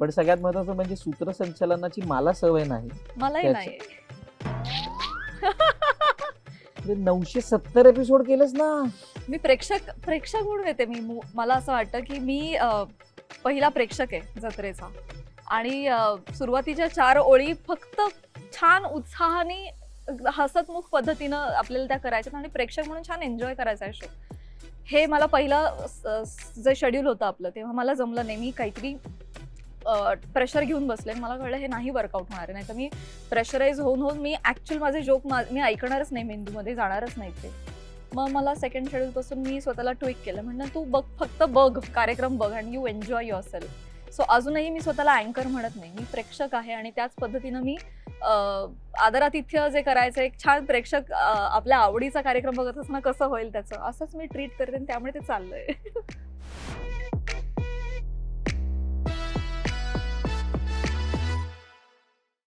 पण सगळ्यात महत्वाचं म्हणजे सूत्रसंचालनाची मला सवय नाही. मलाही त्याच्या- नाही. म्हणजे नऊशे सत्तर एपिसोड केलेस ना. मी प्रेक्षक प्रेक्षक म्हणून येते. मी मु- मला असं वाटतं की मी अ, पहिला प्रेक्षक आहे जत्रेचा. आणि अ, सुरुवातीच्या चार ओळी फक्त छान उत्साहाने हसतमुख पद्धतीनं आपल्याला त्या करायच्यात आणि प्रेक्षक म्हणून छान एन्जॉय करायचा आहे शो हे मला पहिलं स- स- जे शेड्यूल होतं आपलं तेव्हा मला जमलं नाही. मी काहीतरी प्रेशर घेऊन बसले. मला कळलं हे नाही वर्कआउट होणार आहे. नाही तर मी प्रेशराईज होऊन होऊन मी ॲक्च्युअल माझे जोक मी ऐकणारच नाही मेंदूमध्ये जाणारच नाही ते. मग मला सेकंड शेड्यूलपासून मी स्वतःला ट्विक केलं. म्हणणं तू बघ फक्त बघ कार्यक्रम बघ आणि you enjoy yourself so अजूनही मी स्वतःला अँकर म्हणत नाही. मी प्रेक्षक आहे आणि त्याच पद्धतीनं मी आदरातिथ्य जे करायचं एक छान प्रेक्षक आपल्या आवडीचा कार्यक्रम बघत असताना कसं होईल त्याचं असंच मी ट्रीट करते आणि त्यामुळे ते चाललंय.